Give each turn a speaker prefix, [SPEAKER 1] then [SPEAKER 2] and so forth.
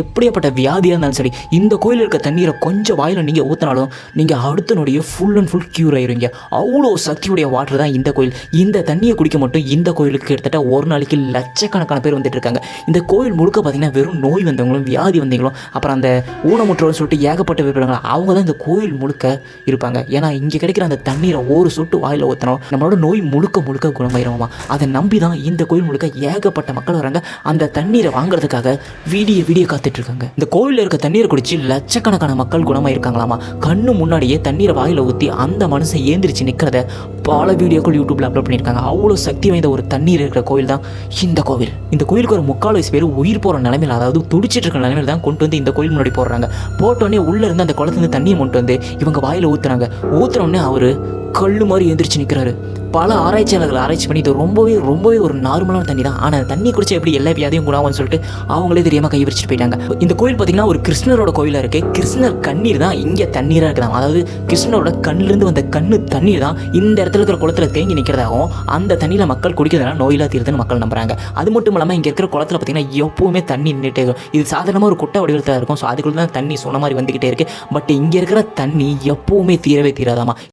[SPEAKER 1] எப்படியாப்பட்ட வியாதியாக இருந்தாலும் சரி இந்த கோயில் இருக்க தண்ணீரை கொஞ்சம் வாயில் நீங்கள் ஊற்றினாலும் நீங்கள் அடுத்த நொடியே ஃபுல் அண்ட் ஃபுல் க்யூர் ஆயிருவீங்க. அவ்வளோ சக்தியுடைய வாட்டர் தான் இந்த கோயில். இந்த தண்ணியை குடிக்க மட்டும் இந்த கோயிலுக்கு கிட்டத்தட்ட ஒரு நாளைக்கு லட்சக்கணக்கான பேர் வந்துட்டு இருக்காங்க. இந்த கோயில் முழுக்க பார்த்தீங்கன்னா வெறும் நோய் வந்தவங்களும் வியாதி வந்தவங்களும் அப்புறம் அந்த ஊனமுற்றோர்னு சொல்லிட்டு ஏகப்பட்ட பேர் அவங்க தான் இந்த கோயில் முழுக்க இருப்பாங்க. ஏன்னா இங்கே கிடைக்கிற அந்த தண்ணீரை ஒரு சொட்டு வாயில் ஊற்றினோம் நம்மளோட நோய் முழுக்க முழுக்க குணமாயிருமா அதை நம்பி தான் இந்த கோயில் முழுக்க ஏகப்பட்ட மக்கள் வராங்க. அந்த தண்ணீரை வாங்குறதுக்காக வீடியோ வீடியோ காத்துட்டு இருக்காங்க. இந்த கோவிலில் இருக்க தண்ணீரை குடிச்சு லட்சக்கணக்கான மக்கள் குணமாயிருக்காங்களாமா? கண்ணு முன்னாடியே தண்ணீரை வாயில ஊற்றி அந்த மனுஷன் ஏந்திரிச்சு நிற்கிறத பல வீடியோக்கள் யூடியூப்ல அப்லோட் பண்ணியிருக்காங்க. அவ்வளோ சக்தி வாய்ந்த ஒரு தண்ணீர் இருக்கிற கோவில் தான் இந்த கோவில். இந்த கோயிலுக்கு ஒரு முக்கால் வயசு பேர் உயிர் போகிற நிலைமையில் அதாவது துடிச்சிட்டு இருக்கிற நிலைமையில தான் கொண்டு வந்து இந்த கோயில் முன்னாடி போடுறாங்க. போட்டோடனே உள்ள இருந்து அந்த குளத்துலேருந்து தண்ணியை கொண்டு வந்து இவங்க வாயில ஊத்துறாங்க. ஊத்துன அவர் அவரு கல்லு மாதிரி எந்திரிச்சு நிற்கிறாரு பல ஆராய்ச்சியாளர்கள் ஆராய்ச்சி பண்ணி இது ரொம்பவே ரொம்பவே ஒரு நார்மலான தண்ணி தான் ஆனால் தண்ணி குடிச்சா எப்படி எல்லா வியாதியும் குணாகும்னு சொல்லிட்டு அவங்களே தெரியாமல் கைவிரிச்சிட்டு போயிட்டாங்க. இந்த கோயில் பார்த்தீங்கன்னா ஒரு கிருஷ்ணரோட கோயிலாக இருக்குது கிருஷ்ணர் கண்ணீர் தான் இங்கே தண்ணீராக இருக்கலாம் அதாவது கிருஷ்ணரோட கண்ணிலிருந்து வந்த கண்ணு தண்ணீர் தான் இந்த இடத்துல இருக்கிற குளத்தில் தேங்கி நிற்கிறதாகவும் அந்த தண்ணியில் மக்கள் குடிக்கிறதுனால நோயிலா தீர்த்துன்னு மக்கள் நம்புறாங்க. அது மட்டும் இல்லாமல் இங்கே இருக்கிற குளத்தில் பார்த்தீங்கன்னா எப்பவுமே தண்ணி நின்றுட்டே இருக்கும். இது சாதாரணமாக ஒரு குட்டை வடிவத்தில் இருக்கும். ஸோ அதுக்குள்ள தான் தண்ணி சொன்ன மாதிரி வந்துக்கிட்டே இருக்குது பட் இங்கே இருக்கிற தண்ணி எப்பவுமே தீரவே தீராதாமா.